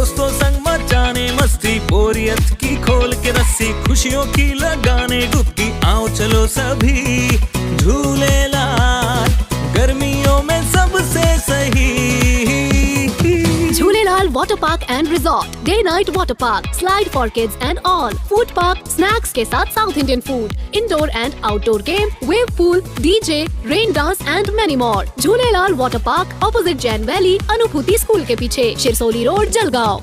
दोस्तों संग मचाने मस्ती बोरियत की खोल के रस्सी खुशियों की लगाने डुबकी आओ चलो सभी झूले Jhulelalal Water Park and Resort, Day Night Water Park, Slide for Kids and all, Food Park, Snacks के साथ South Indian food, Indoor and Outdoor game, Wave Pool, DJ, Rain Dance and many more. Jhulelalal Water Park, opposite Jain Valley, Anubhuti school के पीछे, Shirsoli road, Jalgaon.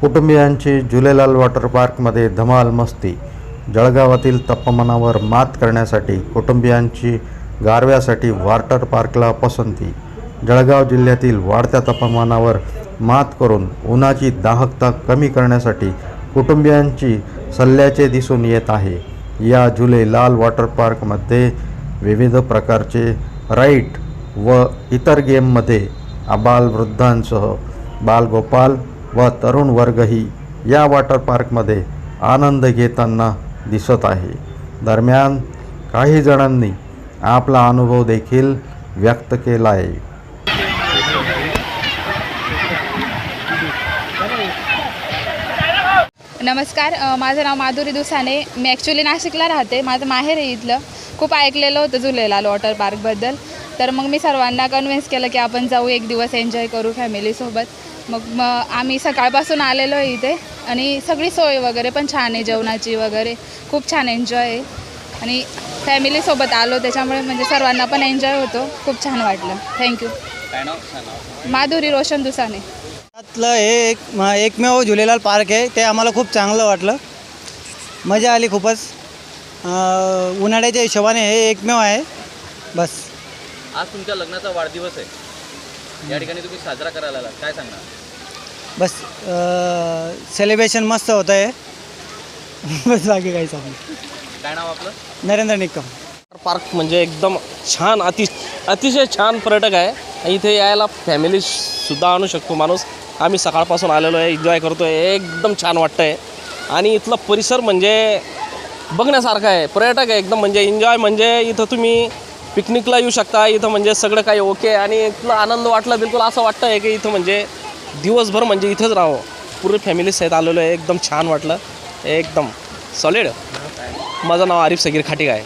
कुटुंबियांची Jhulelal water पार्कमध्ये धमाल मस्ती जळगावातील तापमानावर मात करण्यासाठी कुटुंबियांची गारव्यासाठी वॉटर पार्कला पसंती जळगाव जिल्ह्यातील वाढत्या तापमानावर मात करून उन्हाची दाहकता कमी करण्यासाठी कुटुंबियांची सल्ल्याचे दिसून येत आहे. या जुलै लाल वॉटर पार्कमध्ये विविध प्रकारचे राईट व इतर गेममध्ये आबालवृद्धांसह बालगोपाल व तरुण वर्गही या वॉटर पार्कमध्ये आनंद घेताना दिसत आहे. दरम्यान काही जणांनी आपला अनुभव देखील व्यक्त केला आहे. नमस्कार माझं नाव माधुरी दुसाने. मी ॲक्च्युली नाशिकला राहते. माझं माहेर आहे इथलं. खूप ऐकलेलं होतं झुलेलाल वॉटर पार्कबद्दल तर मग मी सर्वांना कन्व्हिन्स केलं की आपण जाऊ एक दिवस एन्जॉय करू फॅमिलीसोबत मग मग आम्ही सकाळपासून आलेलो आहे इथे. आणि सगळी सोय वगैरे पण छान आहे जेवणाची वगैरे. खूप छान एन्जॉय आहे. आणि फॅमिलीसोबत आलो त्याच्यामुळे म्हणजे सर्वांना पण एन्जॉय होतो. खूप छान वाटलं. Thank you Madhuri Roshan Dusane. त्यातलं हे एक म- एकमेव झुलेलाल पार्क आहे. ते आम्हाला खूप चांगलं वाटलं. मजा आली खूपच. उन्हाळ्याच्या हिशोबाने हे एकमेव आहे. बस. आज तुमच्या लग्नाचा वाढदिवस आहे. या ठिकाणी तुम्ही साजरा करायला आलात. काय सांगणार? बस. सेलिब्रेशन मस्त होतं आहे बस बाकी काही सांग. काय नाव आपलं? नरेंद्र निकम. पार्क म्हणजे एकदम छान अति अतिशय छान पर्यटक आहे. इथे यायला फॅमिली सुद्धा आणू शकतो माणूस. आम्ही सकाळपासून आलेलो आहे एन्जॉय करतो आहे एकदम छान वाटतं आहे आणि इथला परिसर म्हणजे बघण्यासारखा आहे पर्यटक आहे एकदम म्हणजे एन्जॉय म्हणजे इथं तुम्ही पिकनिकला येऊ शकता इथं म्हणजे सगळं काही ओके आणि इथला आनंद वाटला बिलकुल असं वाटतं आहे की इथं म्हणजे दिवसभर म्हणजे इथंच राहावं. पूर्ण फॅमिली सहित आलेलो आहे एकदम छान वाटलं एकदम सॉलिड माझं नाव आरिफ सगीर खाटिक आहे.